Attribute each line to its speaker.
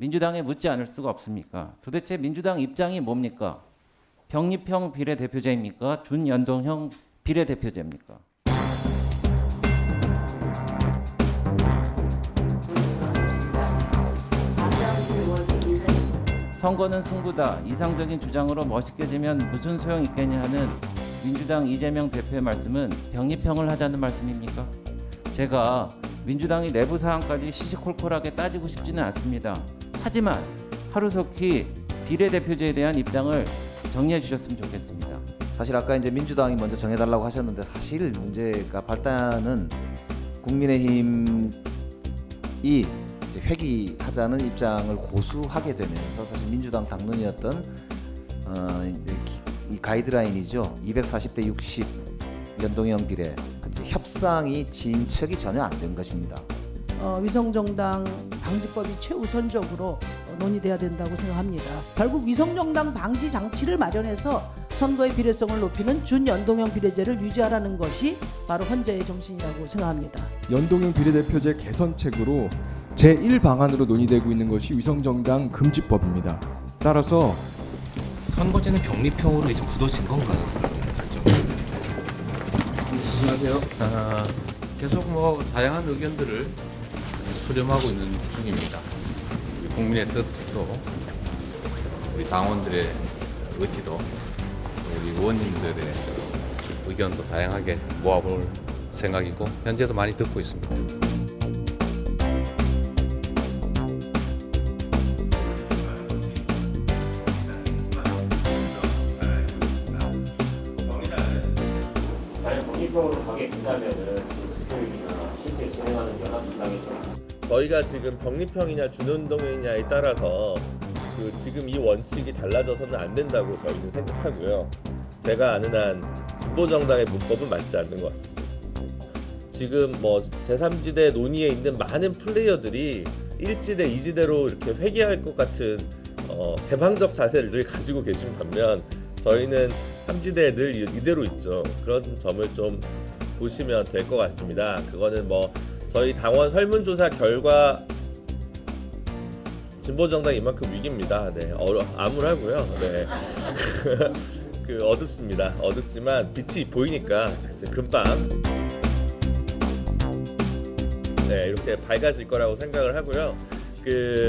Speaker 1: 민주당에 묻지 않을 수가 없습니까? 도대체 민주당 입장이 뭡니까? 병립형 비례대표제입니까? 준연동형 비례대표제입니까? 선거는 승부다. 이상적인 주장으로 멋있게 되면 무슨 소용 있겠냐 하는 민주당 이재명 대표의 말씀은 병립형을 하자는 말씀입니까? 제가 민주당이 내부 사항까지 시시콜콜하게 따지고 싶지는 않습니다. 하지만 하루속히 비례대표제에 대한 입장을 정리해 주셨으면 좋겠습니다.
Speaker 2: 사실 아까 이제 민주당이 먼저 정해달라고 하셨는데 사실 문제가 발단은 국민의힘이 회귀하자는 입장을 고수하게 되면서 사실 민주당 당론이었던 어, 이 가이드라인이죠. 240대 60 연동형 비례 협상이 진척이 전혀 안 된 것입니다.
Speaker 3: 어, 위성정당 방지법이 최우선적으로 어, 논의돼야 된다고 생각합니다. 결국 위성정당 방지 장치를 마련해서 선거의 비례성을 높이는 준연동형 비례제를 유지하라는 것이 바로 헌재의 정신이라고 생각합니다.
Speaker 4: 연동형 비례대표제 개선책으로 제1 방안으로 논의되고 있는 것이 위성정당 금지법입니다. 따라서
Speaker 5: 선거제는 병립형으로 이제 굳어진 건가요?
Speaker 6: 안녕하세요. 아, 계속 뭐 다양한 의견들을 수렴하고 있는 중입니다. 우리 국민의 뜻도 우리 당원들의 의지도 또 우리 의원님들의 의견도 다양하게 모아볼 생각이고 현재도 많이 듣고 있습니다.
Speaker 7: 저희가 지금 병립형이냐 준운동형이냐에 따라서 그 지금 이 원칙이 달라져서는 안 된다고 저희는 생각하고요. 제가 아는 한 진보 정당의 문법은 맞지 않는 것 같습니다. 지금 뭐 제3지대 논의에 있는 많은 플레이어들이 1지대, 2지대로 이렇게 회귀할 것 같은 어, 개방적 자세를 늘 가지고 계신 반면 저희는 3지대에 늘 이- 이대로 있죠. 그런 점을 좀 보시면 될 것 같습니다. 그거는 뭐 저희 당원 설문조사 결과 진보정당 이만큼 위기입니다. 네, 어려, 암울하고요. 네, 그 어둡습니다. 어둡지만 빛이 보이니까 금방 네 이렇게 밝아질 거라고 생각을 하고요. 그